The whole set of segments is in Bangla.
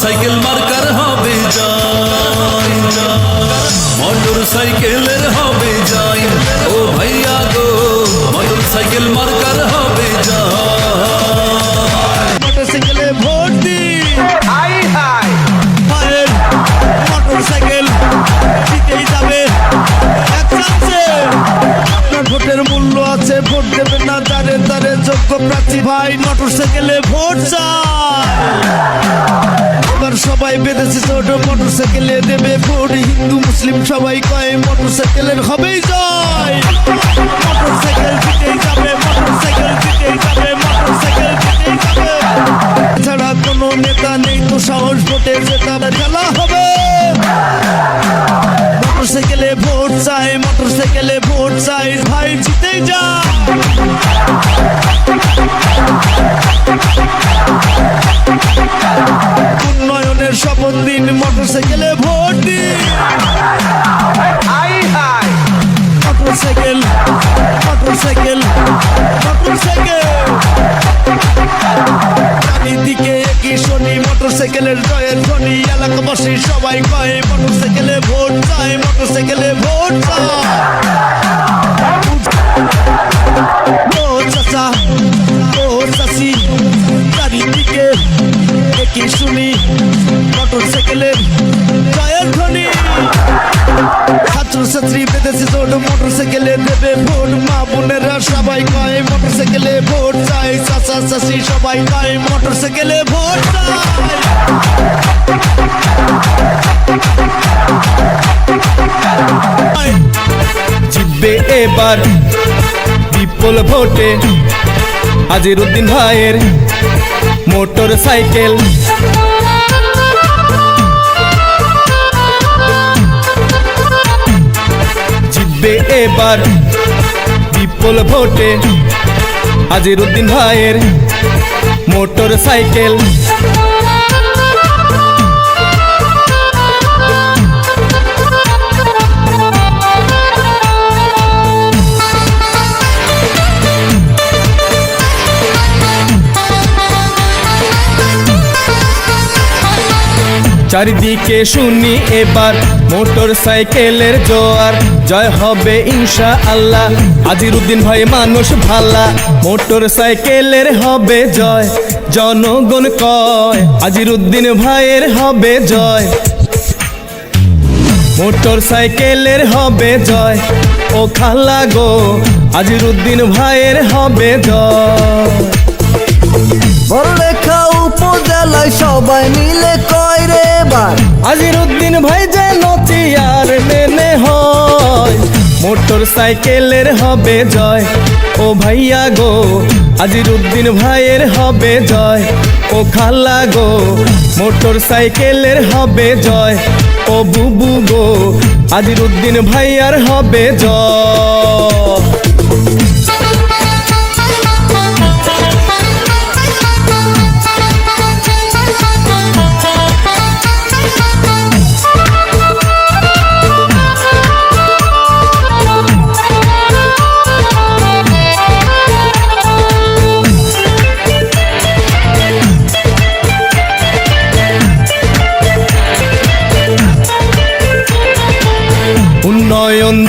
সাইকেল মার্কার হবে যাই মোটর সাইকেলের হবে যাই। ও ভাইয়া গো মোটর সাইকেল মার্কার হবে জয় মোটর সাইকেলে ভোট দি হাই মোটর সাইকেল মূল্য আছে ভোট না দাঁড়ে দাঁড়ে যোগ্য প্রার্থী ভাই মোটর সাইকেলে ভোট চায় মোটরসাইকেলে দেবে ভোট। হিন্দু, মুসলিম সবাই কয় মোটরসাইকেলের হবেই জয়। মোটরসাইকেল জিতেই যাবে, মোটরসাইকেল জিতেই যাবে, মোটরসাইকেল জিতেই যাবে। ছাড়া কোনো নেতা নেই তো সাহস ভোটে জেতা খেলা হবে। মোটরসাইকেলে ভোট চাই, মোটরসাইকেলে ভোট চাই, ভাই জিতেই যা মোটরসাইকেলের জয়ের ধ্বনি, এলাকাবাসী সবাই কয়, মোটরসাইকেলে ভোট চায় মোটরসাইকেলে ভোট ও চাচা, ও চাষি চারিদিকে একই শুনি। ছাত্রছাত্রী বেঁধেছে মোটর মোটরসাইকেলে দেবে ভোট। মা বোনেরা সবাই কয়, মোটরসাইকেলে ভোট চাই। চাচা, চাচি সবাই কয়, মোটরসাইকেলে ভোট চাই। জিতবে এবার বিপুল ভোটে। আজির উদ্দিন ভাইয়ের মোটর সাইকেল এবার বিপুল ভোটে আজির উদ্দিন ভাইয়ের মোটর সাইকেল চারিদিকে শুনি এবার মোটর সাইকেলের জোয়ার। জয় হবে ইনশা আল্লাহ আজির উদ্দিন ভাই মানুষ ভালা। মোটর সাইকেলের হবে জয়। জনগণ কয় আজির উদ্দিন ভাইয়ের হবে জয়। মোটর সাইকেলের হবে জয়। ও খালা গো আজির উদ্দিন ভাইয়ের হবে জয়। বড়লেখা উপজেলায় সবাই মিলে কয় রে বার আজির উদ্দিন ভাই যেন চেয়ার মেনে হয়, মোটর সাইকেলের হবে জয়। ও ভাইয়া গো আজির উদ্দিন ভাইয়ের হবে জয়। ও খালা গো, মোটর সাইকেলের হবে জয়। ও বুবু গো আজির উদ্দিন ভাইয়ার হবে জয়।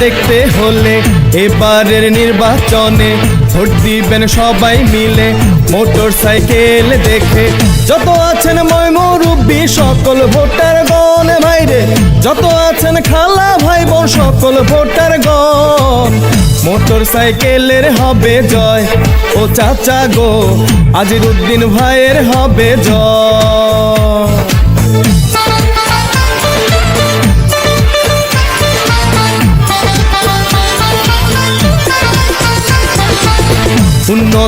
দেখতে হলে এবারের নির্বাচনে ভোট দিবেন সবাই মিলে। মোটর সাইকেল দেখে যত আছেন ময়মরুব্বী সকল ভোটার গণ ভাইরে। যত আছেন খালা ভাই বোন সকল ভোটার গণ মোটর সাইকেলের হবে জয় ও চাচা গো আজির উদ্দিন ভাইয়ের হবে জয়।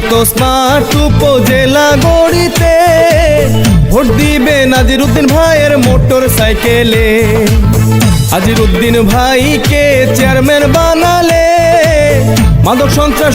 উন্নত স্মার্ট উপজেলা গড়িতে ভোট দিবে নাজিরুদ্দিন ভাইয়ের মোটর সাইকেলে। আজিরুদ্দিন ভাইকে চেয়ারম্যান বানালে মাদক সন্ত্রাস